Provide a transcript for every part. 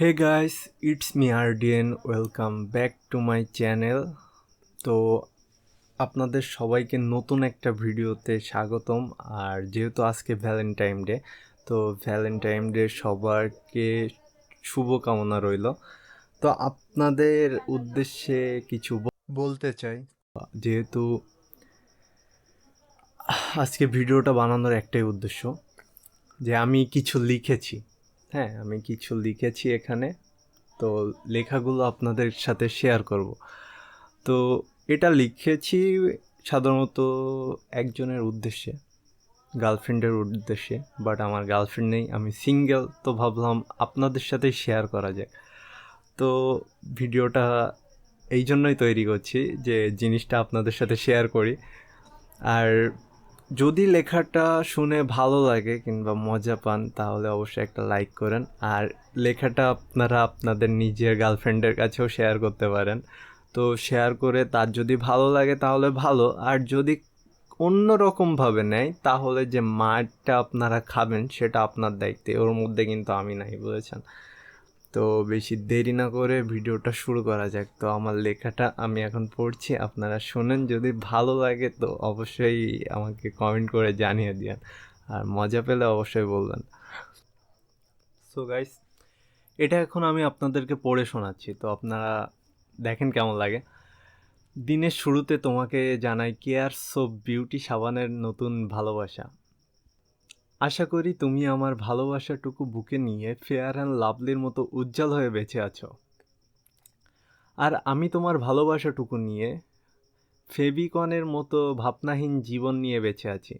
Hey guys it's me RDN welcome back to my channel তো আপনাদের সবাইকে নতুন একটা ভিডিওতে স্বাগতম। আর যেহেতু আজকে ভ্যালেন্টাইন ডে তো ভ্যালেন্টাইন ডে সবারকে শুভকামনা রইল। তো আপনাদের উদ্দেশ্যে কিছু বলতে চাই। যেহেতু আজকে ভিডিওটা বানানোর একটাই উদ্দেশ্য যে আমি কিছু লিখেছি। হ্যাঁ আমি কিছু লিখেছি এখানে। তো লেখাগুলো আপনাদের সাথে শেয়ার করব। তো এটা লিখেছি সাধারণত একজনের উদ্দেশ্যে গার্লফ্রেন্ডের উদ্দেশ্যে বাট আমার গার্লফ্রেন্ড নেই, আমি সিঙ্গেল তো ভাবলাম আপনাদের সাথে শেয়ার করা যায় তো ভিডিওটা এই জন্যই তৈরি করছি যে জিনিসটা আপনাদের সাথে শেয়ার করি। আর যদি লেখাটা শুনে ভালো লাগে কিংবা মজা পান, তাহলে অবশ্যই একটা লাইক করেন। আর লেখাটা আপনারা আপনাদের নিজের গার্লফ্রেন্ডের কাছেও শেয়ার করতে পারেন। তো শেয়ার করে তার যদি ভালো লাগে, তাহলে ভালো। আর যদি অন্য রকমভাবে নেয়, তাহলে যে মারটা আপনারা খাবেন, সেটা আপনার দায়িত্বে। ওর মধ্যে কিন্তু আমি নাই, বুঝেছেন? তো বেশি দেরি না করে ভিডিওটা শুরু করা যাক। তো আমার লেখাটা আমি এখন পড়ছি, আপনারা শোনেন। যদি ভালো লাগে তো অবশ্যই আমাকে কমেন্ট করে জানিয়ে দিন আর মজা পেলে অবশ্যই বলবেন। সো গাইস এটা এখন আমি আপনাদেরকে পড়ে শোনাচ্ছি। তো আপনারা দেখেন কেমন লাগে। দিনের শুরুতে তোমাকে জানাই কেয়ার সো বিউটি সাবানের নতুন ভালোবাসা? আশা করি তুমি আমার ভালোবাসাটুকু বুকে নিয়ে ফেয়ার অ্যান্ড লাভলির মতো উজ্জ্বল হয়ে বেঁচে আছো। আর আমি তোমার ভালোবাসাটুকু নিয়ে ফেবিকনের মতো ভাবনাহীন জীবন নিয়ে বেঁচে আছি।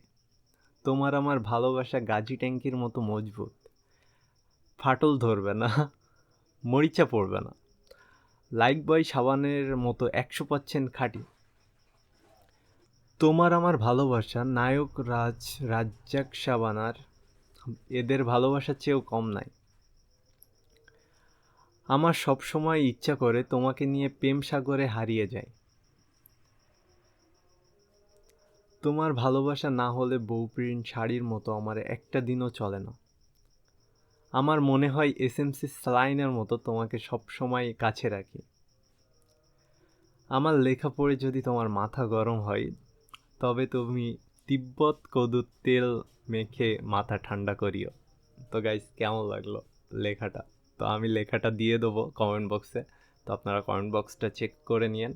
তোমার আমার ভালোবাসা গাজি ট্যাঙ্কির মতো মজবুত। ফাটল ধরবে না, মরিচা পড়বে না। লাইক বয় সাবানের মতো একশো পাচ্ছেন খাঁটি। তোমার আমার ভালোবাসা, নায়ক রাজ, রাজ্জাক সাবানার, এদের ভালোবাসার চেয়েও কম নাই। আমার সব সময় ইচ্ছা করে তোমাকে নিয়ে প্রেম সাগরে হারিয়ে যায় তোমার ভালোবাসা না হলে বউপ্রিন্ট শাড়ির মতো আমার একটা দিনও চলে না। আমার মনে হয় এসএমসি স্যালাইনের মতো তোমাকে সব সময় কাছে রাখি। আমার লেখা পড়ে যদি তোমার মাথা গরম হয় তবে তুমি তিব্বত কদুর তেল মেখে মাথা ঠান্ডা করিও। তো গাইজ কেমন লাগল লেখাটা? তো আমি লেখাটা দিয়ে দেবো কমেন্ট বক্সে তো আপনারা কমেন্ট বক্সটা চেক করে নিয়েন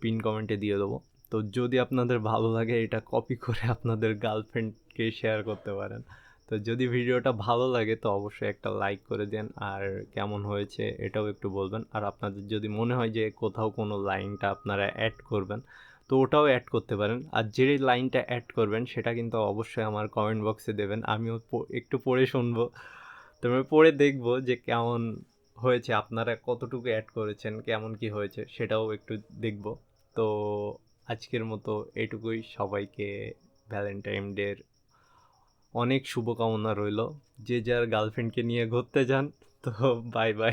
পিন কমেন্টে দিয়ে দেবো। তো যদি আপনাদের ভালো লাগে, এটা কপি করে আপনাদের গার্লফ্রেন্ডকে শেয়ার করতে পারেন। তো যদি ভিডিওটা ভালো লাগে, তো অবশ্যই একটা লাইক করে দেন। আর কেমন হয়েছে, এটাও একটু বলবেন। আর আপনাদের যদি মনে হয় যে কোথাও কোনো লাইনটা আপনারা অ্যাড করবেন তো ওটাও অ্যাড করতে পারেন। আর যে লাইনটা অ্যাড করবেন, সেটা কিন্তু অবশ্যই আমার কমেন্ট বক্সে দেবেন। আমিও একটু পড়ে শুনব। তবে পড়ে দেখব যে কেমন হয়েছে, আপনারা কতটুকু অ্যাড করেছেন, কেমন কি হয়েছে, সেটাও একটু দেখব। তো আজকের মতো এটুকুই। সবাইকে ভ্যালেন্টাইন ডের অনেক শুভকামনা রইল। যে যার গার্লফ্রেন্ডকে নিয়ে ঘুরতে যান, তো বাই বাই